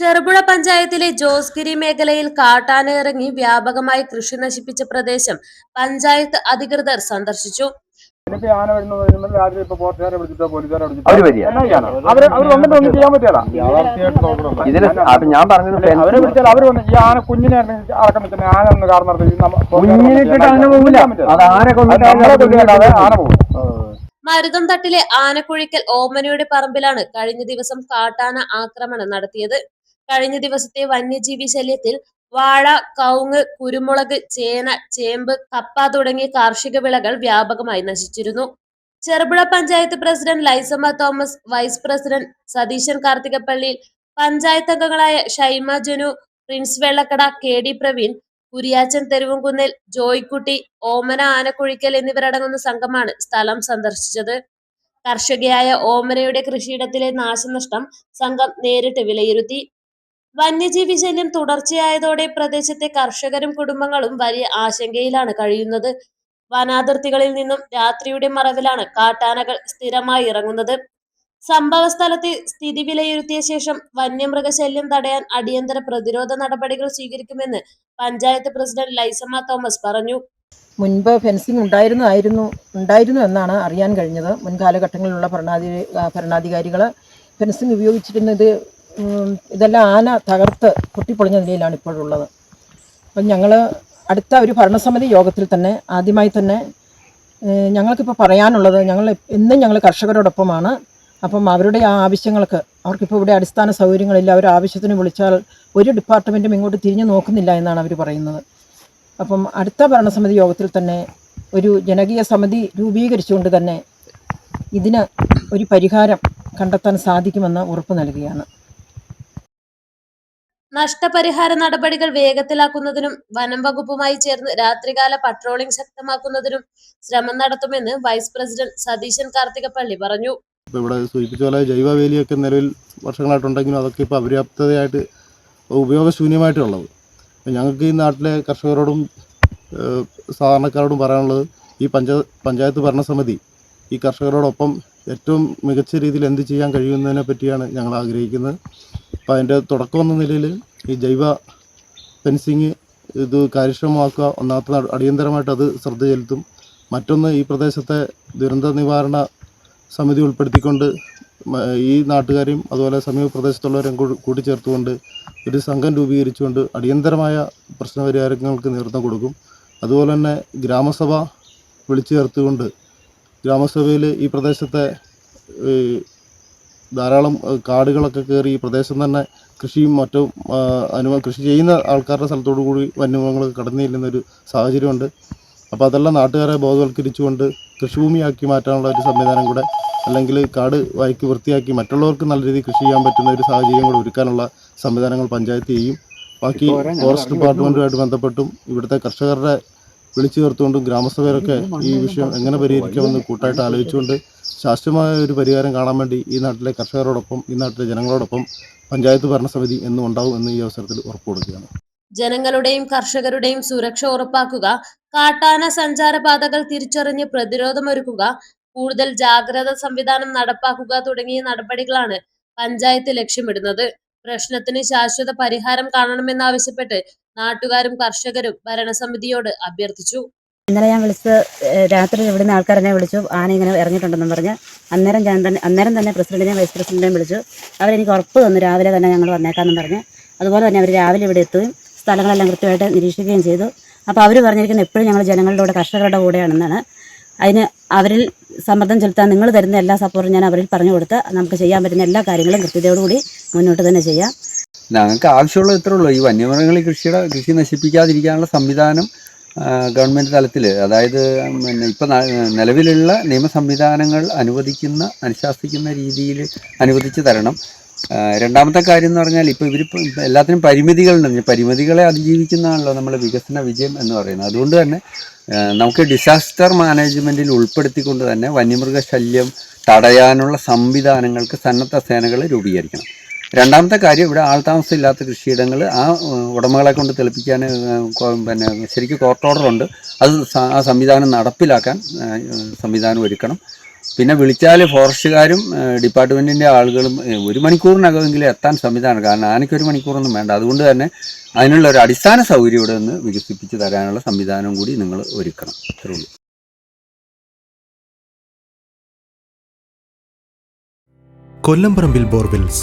ചെറുപുഴ പഞ്ചായത്തിലെ ജോസ്ഗിരി മേഖലയിൽ കാട്ടാനിറങ്ങി വ്യാപകമായി കൃഷി നശിപ്പിച്ച പ്രദേശം പഞ്ചായത്ത് അധികൃതർ സന്ദർശിച്ചു. ഞാൻ പറഞ്ഞത് മരുതം തട്ടിലെ ആനക്കുഴിക്കൽ ഓമനയുടെ പറമ്പിലാണ് കഴിഞ്ഞ ദിവസം കാട്ടാന ആക്രമണം നടത്തിയത്. കഴിഞ്ഞ ദിവസത്തെ വന്യജീവി ശല്യത്തിൽ വാഴ കവുങ്ങ് കുരുമുളക് ചേന ചേമ്പ് കപ്പ തുടങ്ങിയ കാർഷിക വിളകൾ വ്യാപകമായി നശിച്ചിരുന്നു. Cherupuzha panchayat president Laisamma Thomas vice president Satheesan Karthikappalliyil panchayat അംഗങ്ങളായ Shaima Janu Prince Vellakkada K D Praveen Kuriachan Theruvumkunnil Joykutty Omana Anakkuzhikkal എന്നിവരടങ്ങുന്ന സംഘമാണ് സ്ഥലം സന്ദർശിച്ചത്. കർഷകയായ ഓമനയുടെ കൃഷിയിടത്തിലെ നാശനഷ്ടം സംഘം നേരിട്ട് വിലയിരുത്തി. വന്യജീവി ശല്യം തുടർച്ചയായതോടെ പ്രദേശത്തെ കർഷകരും കുടുംബങ്ങളും വലിയ ആശങ്കയിലാണ് കഴിയുന്നത്. വനാതിർത്തികളിൽ നിന്നും രാത്രിയുടെ മറവിലാണ് കാട്ടാനകൾ സ്ഥിരമായി ഇറങ്ങുന്നത്. സംഭവ സ്ഥലത്തെ സ്ഥിതി വിലയിരുത്തിയ ശേഷം വന്യമൃഗശല്യം തടയാൻ അടിയന്തര പ്രതിരോധ നടപടികൾ സ്വീകരിക്കുമെന്ന് പഞ്ചായത്ത് പ്രസിഡന്റ് ലൈസമ്മ തോമസ് പറഞ്ഞു. മുൻപ് ഫെൻസിംഗ് ഉണ്ടായിരുന്നതായിരുന്നു ഉണ്ടായിരുന്നു എന്നാണ് അറിയാൻ കഴിഞ്ഞത്. മുൻകാലഘട്ടങ്ങളിലുള്ള ഭരണാധി ഭരണാധികാരികൾ ഫെൻസിംഗ് ഉപയോഗിച്ചിരുന്നത് ഇതെല്ലാം ആന തകർത്ത് പൊട്ടിപ്പൊളിഞ്ഞ നിലയിലാണ് ഇപ്പോഴുള്ളത്. അപ്പം ഞങ്ങൾ അടുത്ത ഒരു ഭരണസമിതി യോഗത്തിൽ തന്നെ ആദ്യമായി തന്നെ ഞങ്ങൾക്കിപ്പോൾ പറയാനുള്ളത് ഞങ്ങൾ എന്നും ഞങ്ങൾ കർഷകരോടൊപ്പമാണ്. അപ്പം അവരുടെ ആ ആവശ്യങ്ങൾക്ക് അവർക്കിപ്പോൾ ഇവിടെ അടിസ്ഥാന സൗകര്യങ്ങളില്ല. അവർ ആവശ്യത്തിന് വിളിച്ചാൽ ഒരു ഡിപ്പാർട്ട്മെന്റും ഇങ്ങോട്ട് തിരിഞ്ഞു നോക്കുന്നില്ല എന്നാണ് അവർ പറയുന്നത്. അപ്പം അടുത്ത ഭരണസമിതി യോഗത്തിൽ തന്നെ ഒരു ജനകീയ സമിതി രൂപീകരിച്ചുകൊണ്ട് തന്നെ ഇതിന് ഒരു പരിഹാരം കണ്ടെത്താൻ സാധിക്കുമെന്ന് ഉറപ്പ് നൽകുകയാണ്. നഷ്ടപരിഹാര നടപടികൾ വേഗത്തിലാക്കുന്നതിനും വനം വകുപ്പുമായി ചേർന്ന് രാത്രികാല പട്രോളിംഗ് ശക്തമാക്കുന്നതിനും ശ്രമം നടത്തുമെന്ന് വൈസ് പ്രസിഡന്റ് സതീശൻ കാർത്തികപ്പള്ളി പറഞ്ഞു. ഇവിടെ സൂചിപ്പിച്ച പോലെ ജൈവവേലിയൊക്കെ നിലവിൽ വർഷങ്ങളായിട്ടുണ്ടെങ്കിലും അതൊക്കെ ഇപ്പോൾ അപര്യാപ്തതയായിട്ട് ഉപയോഗശൂന്യമായിട്ടുള്ളത്. ഞങ്ങൾക്ക് ഈ നാട്ടിലെ കർഷകരോടും സാധാരണക്കാരോടും പറയാനുള്ളത് ഈ പഞ്ച പഞ്ചായത്ത് ഭരണസമിതി ഈ കർഷകരോടൊപ്പം ഏറ്റവും മികച്ച രീതിയിൽ എന്ത് ചെയ്യാൻ കഴിയുന്നതിനെ പറ്റിയാണ് ഞങ്ങൾ ആഗ്രഹിക്കുന്നത്. അപ്പോൾ അതിന്റെ തുടക്കം എന്ന നിലയിൽ ഈ ജൈവ ഫെൻസിങ് ഇത് കാര്യക്ഷമമാക്കുക ഒന്നാമത്തെ അടിയന്തരമായിട്ട് അത് ശ്രദ്ധ ചെലുത്തും. മറ്റൊന്ന് ഈ പ്രദേശത്തെ ദുരന്ത നിവാരണ സമിതി ഉൾപ്പെടുത്തിക്കൊണ്ട് ഈ നാട്ടുകാരെയും അതുപോലെ സമീപ പ്രദേശത്തുള്ളവരെയും കൂടി കൂട്ടിച്ചേർത്തുകൊണ്ട് ഒരു സംഘം രൂപീകരിച്ചുകൊണ്ട് അടിയന്തരമായ പ്രശ്നപരിഹാരങ്ങൾക്ക് നേതൃത്വം കൊടുക്കും. അതുപോലെ തന്നെ ഗ്രാമസഭ വിളിച്ചു ചേർത്തുകൊണ്ട് ഗ്രാമസഭയിൽ ഈ പ്രദേശത്തെ ധാരാളം കാടുകളൊക്കെ കയറി ഈ പ്രദേശം തന്നെ കൃഷിയും മറ്റും അനുഭവ കൃഷി ചെയ്യുന്ന ആൾക്കാരുടെ സ്ഥലത്തോടു കൂടി വന്യമൃഗങ്ങൾ കടന്നു ചെല്ലുന്നൊരു സാഹചര്യമുണ്ട്. അപ്പോൾ അതെല്ലാം നാട്ടുകാരെ ബോധവൽക്കരിച്ചുകൊണ്ട് കൃഷിഭൂമിയാക്കി മാറ്റാനുള്ള ഒരു സംവിധാനം കൂടെ അല്ലെങ്കിൽ കാട് വായിക്ക് വൃത്തിയാക്കി മറ്റുള്ളവർക്ക് നല്ല രീതിയിൽ കൃഷി ചെയ്യാൻ പറ്റുന്ന ഒരു സാഹചര്യം കൂടെ ഒരുക്കാനുള്ള സംവിധാനങ്ങൾ പഞ്ചായത്ത് ചെയ്യും. ബാക്കി ഫോറസ്റ്റ് ഡിപ്പാർട്ട്മെന്റുമായിട്ട് ബന്ധപ്പെട്ടും ഇവിടുത്തെ കർഷകരുടെ വിളിച്ചു ചേർത്തുകൊണ്ടും ഗ്രാമസഭയിലൊക്കെ ഈ വിഷയം എങ്ങനെ പരിഹരിക്കാമെന്ന് കൂട്ടായിട്ട് ആലോചിച്ചുകൊണ്ട് ശാസ്ത്രീയമായ ഒരു പരിഹാരം കാണാൻ വേണ്ടി ഈ നാട്ടിലെ കർഷകരോടൊപ്പം ഈ നാട്ടിലെ ജനങ്ങളോടൊപ്പം പഞ്ചായത്ത് ഭരണസമിതി എന്നും ഉണ്ടാവും എന്ന് ഈ അവസരത്തിൽ ഉറപ്പ് കൊടുക്കുകയാണ് ജനങ്ങളുടെയും കർഷകരുടെയും സുരക്ഷ ഉറപ്പാക്കുക കാട്ടാന സഞ്ചാരപാതകൾ തിരിച്ചറിഞ്ഞ് പ്രതിരോധമൊരുക്കുക കൂടുതൽ ജാഗ്രത സംവിധാനം നടപ്പാക്കുക തുടങ്ങിയ നടപടികളാണ് പഞ്ചായത്ത് ലക്ഷ്യമിടുന്നത്. പ്രശ്നത്തിന് ശാശ്വത പരിഹാരം കാണണമെന്നാവശ്യപ്പെട്ട് നാട്ടുകാരും കർഷകരും ഭരണസമിതിയോട് അഭ്യർത്ഥിച്ചു. ഇന്നലെ ഞാൻ വിളിച്ച് രാത്രി ഇവിടുന്ന് ആൾക്കാരെന്നെ വിളിച്ചു. ആന ഇങ്ങനെ ഇറങ്ങിയിട്ടുണ്ടെന്നും പറഞ്ഞ് അന്നേരം ഞാൻ തന്നെ അന്നേരം തന്നെ പ്രസിഡന്റിനെയും വൈസ് പ്രസിഡന്റിനെയും വിളിച്ചു. അവരെനിക്ക് ഉറപ്പ് തന്നു രാവിലെ തന്നെ ഞങ്ങൾ വന്നേക്കാമെന്നും പറഞ്ഞ്. അതുപോലെ തന്നെ അവർ രാവിലെ ഇവിടെ എത്തുകയും സ്ഥലങ്ങളെല്ലാം കൃത്യമായിട്ട് നിരീക്ഷിക്കുകയും ചെയ്തു. അപ്പോൾ അവർ പറഞ്ഞിരിക്കുന്നത് എപ്പോഴും ഞങ്ങൾ ജനങ്ങളുടെ കൂടെ കർഷകരുടെ കൂടെയാണെന്നാണ്. അതിന് അവരിൽ സമ്മർദ്ദം ചെലുത്താൻ നിങ്ങൾ തരുന്ന എല്ലാ സപ്പോർട്ടും ഞാൻ അവരിൽ പറഞ്ഞു കൊടുത്ത് നമുക്ക് ചെയ്യാൻ പറ്റുന്ന എല്ലാ കാര്യങ്ങളും കൃത്യതയോടുകൂടി മുന്നോട്ട് തന്നെ ചെയ്യാം. ഞങ്ങൾക്ക് ആവശ്യമുള്ളത് ഇത്രേ ഉള്ളൂ. ഈ വന്യമൃഗങ്ങൾ കൃഷിയുടെ കൃഷി നശിപ്പിക്കാതിരിക്കാനുള്ള സംവിധാനം ഗവൺമെന്റ് തലത്തിൽ അതായത് പിന്നെ ഇപ്പം നിലവിലുള്ള നിയമ സംവിധാനങ്ങൾ അനുവദിക്കുന്ന അനുശാസിക്കുന്ന രീതിയിൽ അനുവദിച്ച് തരണം. രണ്ടാമത്തെ കാര്യം എന്ന് പറഞ്ഞാൽ ഇപ്പോൾ ഇവർ എല്ലാത്തിനും പരിമിതികളുണ്ട്. പരിമിതികളെ അതിജീവിക്കുന്നതാണല്ലോ നമ്മൾ വികസന വിജയം എന്ന് പറയുന്നത്. അതുകൊണ്ട് തന്നെ നമുക്ക് ഡിസാസ്റ്റർ മാനേജ്മെന്റിൽ ഉൾപ്പെടുത്തിക്കൊണ്ട് തന്നെ വന്യമൃഗശല്യം തടയാനുള്ള സംവിധാനങ്ങൾക്ക് സന്നദ്ധ സേനകൾ രൂപീകരിക്കണം. രണ്ടാമത്തെ കാര്യം ഇവിടെ ആൾതാമസം ഇല്ലാത്ത കൃഷിയിടങ്ങൾ ആ ഉടമകളെ കൊണ്ട് തെളിപ്പിക്കാൻ പിന്നെ ശരിക്കും കോർട്ട് ഓർഡർ ഉണ്ട്. അത് ആ സംവിധാനം നടപ്പിലാക്കാൻ സംവിധാനം ഒരുക്കണം. പിന്നെ വിളിച്ചാൽ ഫോറസ്റ്റുകാരും ഡിപ്പാർട്ട്മെന്റിന്റെ ആളുകളും ഒരു മണിക്കൂറിനകമെങ്കിലും എത്താൻ സംവിധാനം കാരണം ആനയ്ക്ക് ഒരു മണിക്കൂറൊന്നും വേണ്ട. അതുകൊണ്ട് തന്നെ അതിനുള്ള ഒരു അടിസ്ഥാന സൗകര്യം ഇവിടെ നിന്ന് വികസിപ്പിച്ച് തരാനുള്ള സംവിധാനം കൂടി നിങ്ങൾ ഒരുക്കണം. അത്രേ ഉള്ളൂ. കൊല്ലംപറമ്പിൽ ബോർവെൽസ്